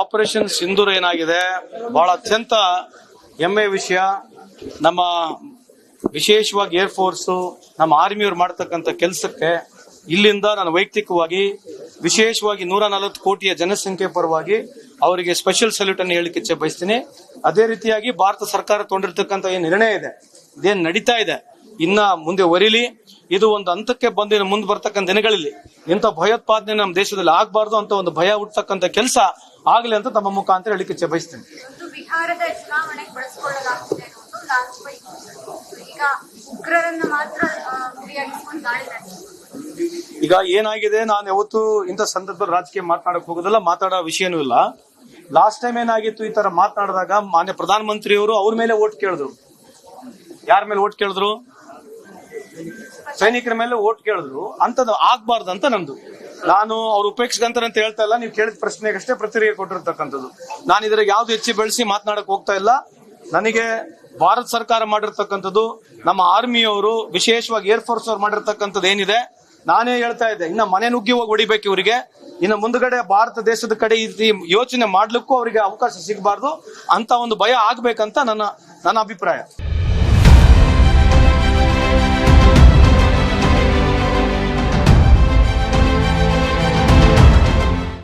Operation Sindoor ಏನಾಗಿದೆ? ಬಹಳ ಅತ್ಯಂತ ಹೆಮ್ಮೆ ವಿಷಯ. ನಮ್ಮ ವಿಶೇಷವಾಗಿ ಏರ್ ಫೋರ್ಸ್, ನಮ್ಮ ಆರ್ಮಿಯವ್ರು ಮಾಡ್ತಕ್ಕಂಥ ಕೆಲಸಕ್ಕೆ ಇಲ್ಲಿಂದ ನಾನು ವೈಯಕ್ತಿಕವಾಗಿ, ವಿಶೇಷವಾಗಿ ನೂರ ನಲವತ್ತು ಕೋಟಿಯ ಜನಸಂಖ್ಯೆ ಪರವಾಗಿ ಅವರಿಗೆ ಸ್ಪೆಷಲ್ ಸಲ್ಯೂಟ್ ಅನ್ನು ಇಚ್ಛೆ ಬಯಸ್ತೀನಿ. ಅದೇ ರೀತಿಯಾಗಿ ಭಾರತ ಸರ್ಕಾರ ತಗೊಂಡಿರ್ತಕ್ಕಂಥ ಏನು ನಿರ್ಣಯ ಇದೆ. ಇದೇನು ನಡೀತಾ ಇದೆ? ಇನ್ನ ಮುಂದೆ ಒರಿಲಿ. ಇದು ಒಂದು ಹಂತಕ್ಕೆ ಬಂದಿನ ಮುಂದೆ ಬರ್ತಕ್ಕಂಥ ದಿನಗಳಲ್ಲಿ ಇಂಥ ಭಯೋತ್ಪಾದನೆ ನಮ್ಮ ದೇಶದಲ್ಲಿ ಆಗಬಾರ್ದು ಅಂತ ಒಂದು ಭಯ ಹುಟ್ಟತಕ್ಕಂಥ ಕೆಲಸ ಆಗಲಿ ಅಂತ ತಮ್ಮ ಮುಖಾಂತರ ಹೇಳಿಕೆ ಬಯಸ್ತೀನಿ. ಈಗ ಏನಾಗಿದೆ? ನಾನು ಯಾವತ್ತು ಇಂಥ ಸಂದರ್ಭದಲ್ಲಿ ರಾಜಕೀಯ ಮಾತನಾಡಕ್ ಹೋಗೋದಿಲ್ಲ ಮಾತಾಡೋ ವಿಷಯನೂ ಇಲ್ಲ. ಲಾಸ್ಟ್ ಟೈಮ್ ಏನಾಗಿತ್ತು ಈ ತರ ಮಾತನಾಡಿದಾಗ ಮಾನ್ಯ ಪ್ರಧಾನಮಂತ್ರಿಯವರು ಅವ್ರ ಮೇಲೆ ಓಟ್ ಕೇಳಿದ್ರು. ಯಾರ ಮೇಲೆ ಓಟ್ ಕೇಳಿದ್ರು? ಸೈನಿಕರ ಮೇಲೆ ಓಟ್ ಕೇಳಿದ್ರು ಅಂತದ್ದು ಆಗ್ಬಾರ್ದು ಅಂತ ನಂದು. ನಾನು ಅವ್ರು ಅಂತ ಹೇಳ್ತಾ ಇಲ್ಲ, ನೀವು ಕೇಳಿದ ಪ್ರಶ್ನೆಗಷ್ಟೇ ಪ್ರತಿಕ್ರಿಯೆ ಕೊಟ್ಟಿರ್ತಕ್ಕಂಥದ್ದು. ನಾನು ಇದ್ರಾಗ ಯಾವ್ದು ಹೆಚ್ಚು ಬೆಳೆಸಿ ಮಾತನಾಡಕ್ ಹೋಗ್ತಾ ಇಲ್ಲ. ನನಗೆ ಭಾರತ ಸರ್ಕಾರ ಮಾಡಿರ್ತಕ್ಕಂಥದ್ದು, ನಮ್ಮ ಆರ್ಮಿಯವರು ವಿಶೇಷವಾಗಿ ಏರ್ ಫೋರ್ಸ್ ಅವ್ರು ಮಾಡಿರ್ತಕ್ಕಂಥದ್ದು ಏನಿದೆ, ನಾನೇ ಹೇಳ್ತಾ ಇದ್ದೆ. ಇನ್ನ ಮನೆ ನುಗ್ಗಿ ಹೋಗಿ ಹೊಡಿಬೇಕು ಇವರಿಗೆ. ಇನ್ನು ಮುಂದ್ಗಡೆ ಭಾರತ ದೇಶದ ಕಡೆ ಈ ಯೋಚನೆ ಮಾಡ್ಲಿಕ್ಕೂ ಅವರಿಗೆ ಅವಕಾಶ ಸಿಗಬಾರ್ದು. ಅಂತ ಒಂದು ಭಯ ಆಗ್ಬೇಕಂತ ನನ್ನ ನನ್ನ ಅಭಿಪ್ರಾಯ.